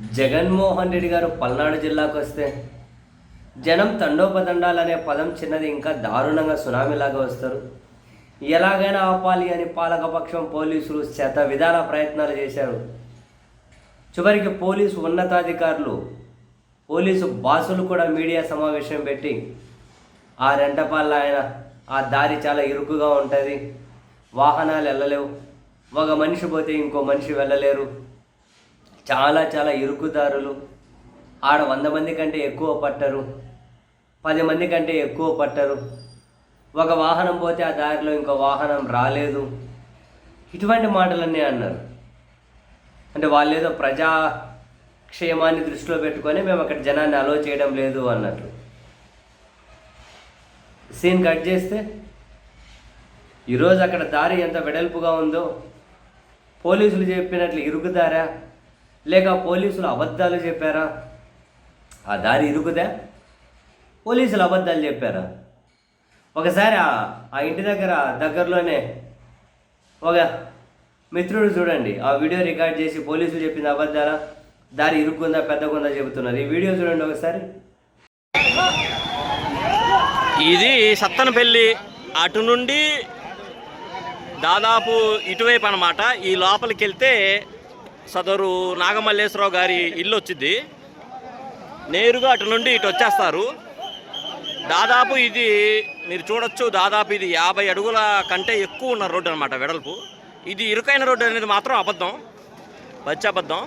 జగన్మోహన్ రెడ్డి గారు పల్నాడు జిల్లాకు వస్తే జనం తండోపదండాలనే అనే పదం చిన్నది ఇంకా దారుణంగా సునామీలాగా వస్తారు. ఎలాగైనా ఆపాలి అని పాలకపక్షం పోలీసులు శత విధాల ప్రయత్నాలు చేశారు. చివరికి పోలీసు ఉన్నతాధికారులు పోలీసు బాసులు కూడా మీడియా సమావేశం పెట్టి ఆ రెంటపాళ్ళ ఆయన ఆ దారి చాలా ఇరుకుగా ఉంటుంది. వాహనాలు వెళ్ళలేవు. ఒక మనిషి పోతే ఇంకో మనిషి వెళ్ళలేరు. చాలా చాలా ఇరుకుదారులు. ఆడ వంద మంది కంటే ఎక్కువ పట్టరు. పది మంది కంటే ఎక్కువ పట్టరు. ఒక వాహనం పోతే ఆ దారిలో ఇంకో వాహనం రాలేదు. ఇటువంటి మాటలన్నీ అన్నారు. అంటే వాళ్ళు ఏదో ప్రజా క్షేమాన్ని దృష్టిలో పెట్టుకొని మేము అక్కడ జనాన్ని అలో చేయడం లేదు అన్నట్లు. సీన్ కట్ చేస్తే ఈరోజు అక్కడ దారి ఎంత వెడల్పుగా ఉందో పోలీసులు చెప్పినట్లు ఇరుకుదారా? లేక పోలీసులు అబద్ధాలు చెప్పారా? ఆ దారి ఇరుకుదా? పోలీసులు అబద్ధాలు చెప్పారా? ఒకసారి ఆ ఇంటి దగ్గర దగ్గరలోనే ఒక మిత్రుడు చూడండి. ఆ వీడియో రికార్డ్ చేసి పోలీసులు చెప్పింది అబద్ధాలా? దారి ఇరుక్కుందా పెద్దగుందా చెబుతున్నారు. ఈ వీడియో చూడండి ఒకసారి. ఇది సత్తనపల్లి అటు నుండి దాదాపు ఇటువైపు అనమాట ఈ లోపలికి వెళ్తే సదరు నాగమల్లేశ్వరరావు గారి ఇల్లు వచ్చింది. నేరుగా అటు నుండి ఇటు వచ్చేస్తారు. దాదాపు ఇది మీరు చూడొచ్చు దాదాపు ఇది యాభై అడుగుల కంటే ఎక్కువ ఉన్న రోడ్డు అనమాట వెడల్పు. ఇది ఇరుకైన రోడ్డు అనేది మాత్రం అబద్ధం. పచ్చి అబద్ధం.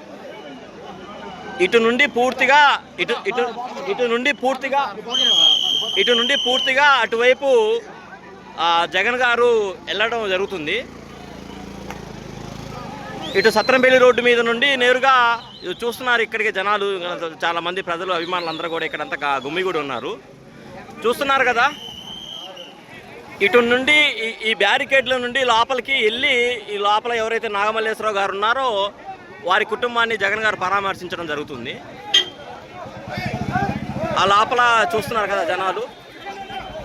ఇటు నుండి పూర్తిగా ఇటు ఇటు ఇటు నుండి పూర్తిగా ఇటు నుండి పూర్తిగా అటువైపు జగన్ గారు వెళ్ళడం జరుగుతుంది. ఇటు సత్రంపల్లి రోడ్డు మీద నుండి నేరుగా చూస్తున్నారు ఇక్కడికి జనాలు. చాలా మంది ప్రజలు అభిమానులు అందరూ కూడా ఇక్కడంతా గుమ్మిగూడి ఉన్నారు. చూస్తున్నారు కదా? ఇటు నుండి ఈ- బ్యారికేడ్ల నుండి లోపలికి వెళ్ళి ఈ లోపల ఎవరైతే నాగమల్లేశ్వరరావు గారు ఉన్నారో వారి కుటుంబాన్ని జగన్ గారు పరామర్శించడం జరుగుతుంది. ఆ లోపల చూస్తున్నారు కదా జనాలు.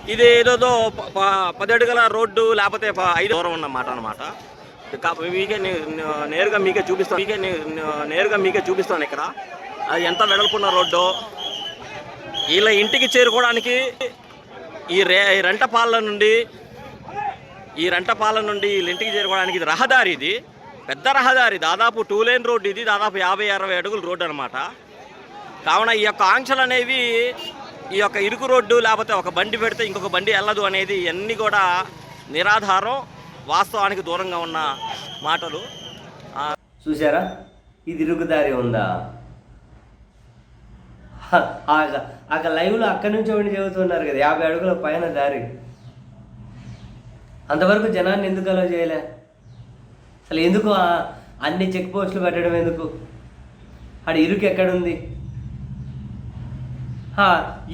ఇది ఏదోదో ప- ప- పది అడుగుల రోడ్డు లేకపోతే ప- ఐదు దూరం ఉన్నమాట అనమాట మీకే నేరుగా మీకే చూపిస్తాను మీకే నేరుగా మీకే చూపిస్తాను ఇక్కడ. అది ఎంత వెడల్పున్న రోడ్డు. వీళ్ళ ఇంటికి చేరుకోవడానికి ఈ రే ఈ రెంటపాళ్ళ నుండి ఈ రెంటపాలెం నుండి వీళ్ళ ఇంటికి చేరుకోవడానికి ఇది రహదారి ఇది. పెద్ద రహదారి. దాదాపు టూ లేన్ రోడ్డు ఇది. దాదాపు యాభై అరవై అడుగుల రోడ్డు అనమాట కావున ఈ యొక్క ఆంక్షలు అనేవి ఈ యొక్క ఇరుకు రోడ్డు లేకపోతే ఒక బండి పెడితే ఇంకొక బండి వెళ్ళదు అనేది ఇవన్నీ కూడా నిరాధారం. వాస్తవానికి దూరంగా ఉన్న మాటలు. చూసారా ఇది ఇరుగుదారి ఉందా? హ, అక్కడ లైవ్లో అక్కడి నుంచి ఒకటి చెబుతున్నారు కదా యాభై అడుగుల పైన దారి. అంతవరకు జనాన్ని ఎందుకు అలో చేయలే? అసలు ఎందుకు అన్ని చెక్ పోస్టులు పెట్టడం ఎందుకు? ఆడ ఇరుకు ఎక్కడుంది?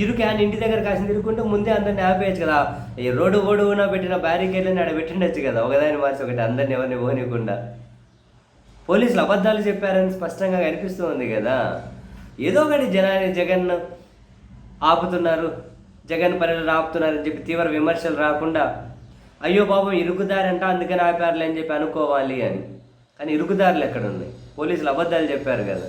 ఇరుకు ఆయన ఇంటి దగ్గర కాసిన తిరుగుకుంటే ముందే అందరిని ఆపేయచ్చు కదా. ఈ రోడ్డు పొడవునా పెట్టిన బ్యారికేడ్లని ఆడ పెట్టిండొచ్చు కదా. ఒకదాని మార్చి ఒకటి అందరిని ఎవరిని పోనీయకుండా. పోలీసులు అబద్ధాలు చెప్పారని స్పష్టంగా కనిపిస్తూ ఉంది కదా. ఏదో ఒకటి జనాన్ని జగన్ ఆపుతున్నారు జగన్ పనులు ఆపుతున్నారని చెప్పి తీవ్ర విమర్శలు రాకుండా అయ్యో పాపం ఇరుకుదారంట అందుకని ఆపారులే అని చెప్పి అనుకోవాలి అని. కానీ ఇరుకుదారులు ఎక్కడ ఉన్నాయి పోలీసులు అబద్ధాలు చెప్పారు కదా.